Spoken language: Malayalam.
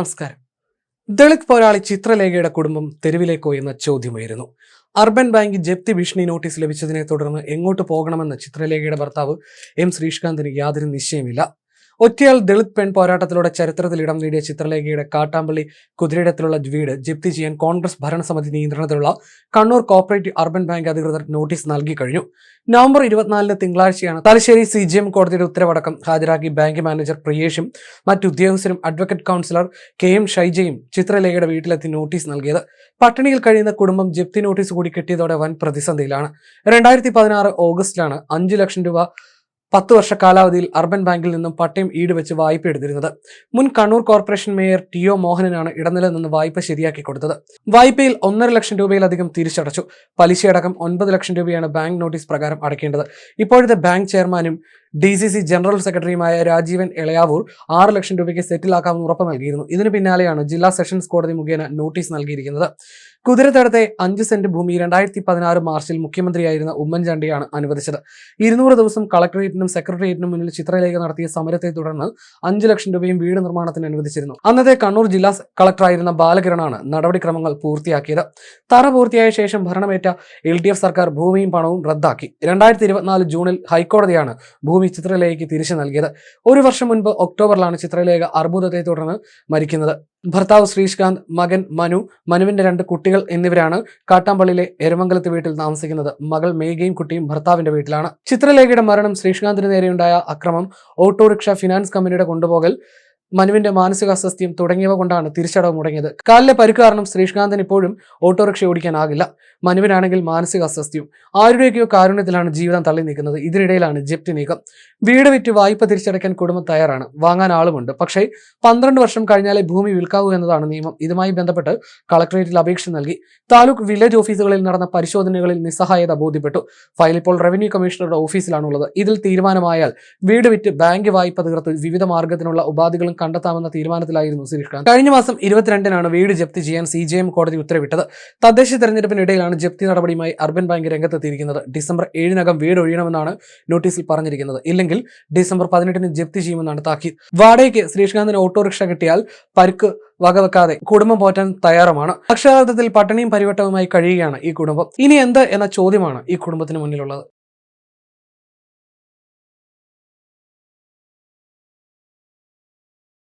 നമസ്കാരം. ദളിത് പോരാളി ചിത്രലേഖയുടെ കുടുംബം തെരുവിലേക്കോ എന്ന ചോദ്യമായിരുന്നു. അർബൻ ബാങ്ക് ജപ്തി ഭീഷണി നോട്ടീസ് ലഭിച്ചതിനെ തുടർന്ന് എങ്ങോട്ട് പോകണമെന്ന് ചിത്രലേഖയുടെ ഭർത്താവ് എം ശ്രീഷ്കാന്തിന് യാതൊരു നിശ്ചയമില്ല ഒറ്റയാൾ ദളിത് പെൺ പോരാട്ടത്തിലൂടെ ചരിത്രത്തിൽ ഇടം നേടിയ ചിത്രലേഖയുടെ കാട്ടാമ്പള്ളി കുതിരയിടത്തിലുള്ള വീട് ജപ്തി ചെയ്യാൻ കോൺഗ്രസ് ഭരണസമിതി നിയന്ത്രണത്തിലുള്ള കണ്ണൂർ കോപ്പറേറ്റീവ് അർബൻ ബാങ്ക് അധികൃതർ നോട്ടീസ് നൽകി കഴിഞ്ഞു. നവംബർ ഇരുപത്തിനാലിന് തിങ്കളാഴ്ചയാണ് തലശ്ശേരി സി ജി എം കോടതിയുടെ ഉത്തരവടക്കം ഹാജരാക്കി ബാങ്ക് മാനേജർ പ്രിയേഷും മറ്റു ഉദ്യോഗസ്ഥരും അഡ്വക്കേറ്റ് കൗൺസിലർ കെ എം ഷൈജയും ചിത്രലേഖയുടെ വീട്ടിലെത്തി നോട്ടീസ് നൽകിയത്. പട്ടിണിയിൽ കഴിയുന്ന കുടുംബം ജപ്തി നോട്ടീസ് കൂടി കിട്ടിയതോടെ വൻ പ്രതിസന്ധിയിലാണ്. രണ്ടായിരത്തി പതിനാറ് ഓഗസ്റ്റിലാണ് അഞ്ചു ലക്ഷം രൂപ പത്ത് വർഷ കാലാവധിയിൽ അർബൻ ബാങ്കിൽ നിന്നും പട്ടയം ഈട് വെച്ച് വായ്പ എടുത്തിരുന്നത്. മുൻ Kannur corporation mayor T O മോഹനനാണ് ഇടനില നിന്ന് വായ്പ ശരിയാക്കി കൊടുത്തത്. വായ്പയിൽ ഒന്നര ലക്ഷം രൂപയിലധികം തിരിച്ചടച്ചു. പലിശയടക്കം ഒൻപത് ലക്ഷം രൂപയാണ് ബാങ്ക് നോട്ടീസ് പ്രകാരം അടയ്ക്കേണ്ടത്. ഇപ്പോഴത്തെ ബാങ്ക് ചെയർമാനും ഡി സി സി ജനറൽ സെക്രട്ടറിയുമായ രാജീവൻ എളയാവൂർ ആറ് ലക്ഷം രൂപയ്ക്ക് സെറ്റിലാക്കാമെന്ന് ഉറപ്പ് നൽകിയിരുന്നു. ഇതിന് പിന്നാലെയാണ് ജില്ലാ സെഷൻസ് കോടതി മുഖേന നോട്ടീസ് നൽകിയിരിക്കുന്നത്. കുതിരത്തടത്തെ അഞ്ച് സെന്റ് ഭൂമി രണ്ടായിരത്തി പതിനാറ് മാർച്ചിൽ മുഖ്യമന്ത്രിയായിരുന്ന ഉമ്മൻചാണ്ടിയാണ് അനുവദിച്ചത്. ഇരുന്നൂറ് ദിവസം കളക്ടറേറ്റിനും സെക്രട്ടേറിയറ്റിനും മുന്നിൽ ചിത്രലേഖ നടത്തിയ സമരത്തെ തുടർന്ന് അഞ്ച് ലക്ഷം രൂപയും വീട് നിർമ്മാണത്തിന് അനുവദിച്ചിരുന്നു. അന്നത്തെ കണ്ണൂർ ജില്ലാ കളക്ടറായിരുന്ന ബാലകിരണാണ് നടപടിക്രമങ്ങൾ പൂർത്തിയാക്കിയത്. തറ പൂർത്തിയായ ശേഷം ഭരണമേറ്റ എൽ സർക്കാർ ഭൂമിയും പണവും റദ്ദാക്കി. രണ്ടായിരത്തി ജൂണിൽ ഹൈക്കോടതിയാണ് ഭൂമി ചിത്രലേഖയ്ക്ക് തിരിച്ചു നൽകിയത്. ഒരു വർഷം മുൻപ് ഒക്ടോബറിലാണ് ചിത്രലേഖ അർബുദത്തെ തുടർന്ന് മരിക്കുന്നത്. ഭർത്താവ് ശ്രീശ്കാന്ത് മകൻ മനു മനുവിന്റെ രണ്ട് കുട്ടികൾ എന്നിവരാണ് കാട്ടാമ്പള്ളിയിലെ എരമംഗലത്ത് വീട്ടിൽ താമസിക്കുന്നത്. മകൾ മേഘയും കുട്ടിയും ഭർത്താവിന്റെ വീട്ടിലാണ്. ചിത്രലേഖയുടെ മരണം ശ്രീശ്കാന്തിന് നേരെയുണ്ടായ അക്രമം ഓട്ടോറിക്ഷ ഫിനാൻസ് കമ്പനിയുടെ കൊണ്ടുപോകൽ മനുവിന്റെ മാനസിക അസ്വസ്ഥയും തുടങ്ങിയവ കൊണ്ടാണ് തിരിച്ചടവ് മുടങ്ങിയത്. കാലിലെ പരുക്ക് കാരണം ശ്രീകാന്തൻ ഇപ്പോഴും ഓട്ടോറിക്ഷ ഓടിക്കാനാകില്ല. മനുവിനാണെങ്കിൽ മാനസിക അസ്വസ്ഥ്യം ആരുടെയൊക്കെയോ കാരുണ്യത്തിലാണ് ജീവിതം തള്ളി നീക്കുന്നത് ഇതിനിടയിലാണ് ജപ്തി നീക്കം. വീട് വിറ്റ് വായ്പ തിരിച്ചടയ്ക്കാൻ കുടുംബം തയ്യാറാണ്. വാങ്ങാൻ ആളുമുണ്ട്. പക്ഷേ പന്ത്രണ്ട് വർഷം കഴിഞ്ഞാലേ ഭൂമി വിൽക്കാവൂ എന്നതാണ് നിയമം. ഇതുമായി ബന്ധപ്പെട്ട് കളക്ടറേറ്റിൽ അപേക്ഷ നൽകി. താലൂക്ക് വില്ലേജ് ഓഫീസുകളിൽ നടന്ന പരിശോധനകളിൽ നിസ്സഹായത ബോധ്യപ്പെട്ടു. ഫയൽ ഇപ്പോൾ റവന്യൂ കമ്മീഷണറുടെ ഓഫീസിലാണുള്ളത്. ഇതിൽ തീരുമാനമായാൽ വീട് വിറ്റ് ബാങ്ക് വായ്പ തീർത്ത് വിവിധ മാർഗത്തിനുള്ള ഉപാധികളും കണ്ടെത്താമെന്ന തീരുമാനത്തിലായിരുന്നു ശ്രീഷ്കാന്ത് കഴിഞ്ഞ മാസം ഇരുപത്തിരണ്ടിനാണ് വീട് ജപ്തി ചെയ്യാൻ സി ജെ എം കോടതി ഉത്തരവിട്ടത്. തദ്ദേശ തെരഞ്ഞെടുപ്പിനിടയിലാണ് ജപ്തി നടപടിയുമായി അർബൻ ബാങ്ക് രംഗത്തെത്തിയിരിക്കുന്നത്. ഡിസംബർ ഏഴിനകം വീട് ഒഴിയണമെന്നാണ് നോട്ടീസിൽ പറഞ്ഞിരിക്കുന്നത്. ഇല്ലെങ്കിൽ ഡിസംബർ പതിനെട്ടിന് ജപ്തി ചെയ്യുമെന്നാണ് താക്കീത്. വാടകയ്ക്ക് ശ്രീകാന്തിന് ഓട്ടോറിക്ഷ കിട്ടിയാൽ പരുക്ക് വകവെക്കാതെ കുടുംബം പോറ്റാൻ തയ്യാറുമാണ്. അക്ഷരാർത്ഥത്തിൽ പട്ടിണിയും പരിവട്ടവുമായി കഴിയുകയാണ് ഈ കുടുംബം. ഇനി എന്ത് എന്ന ചോദ്യമാണ് ഈ കുടുംബത്തിന് മുന്നിലുള്ളത്.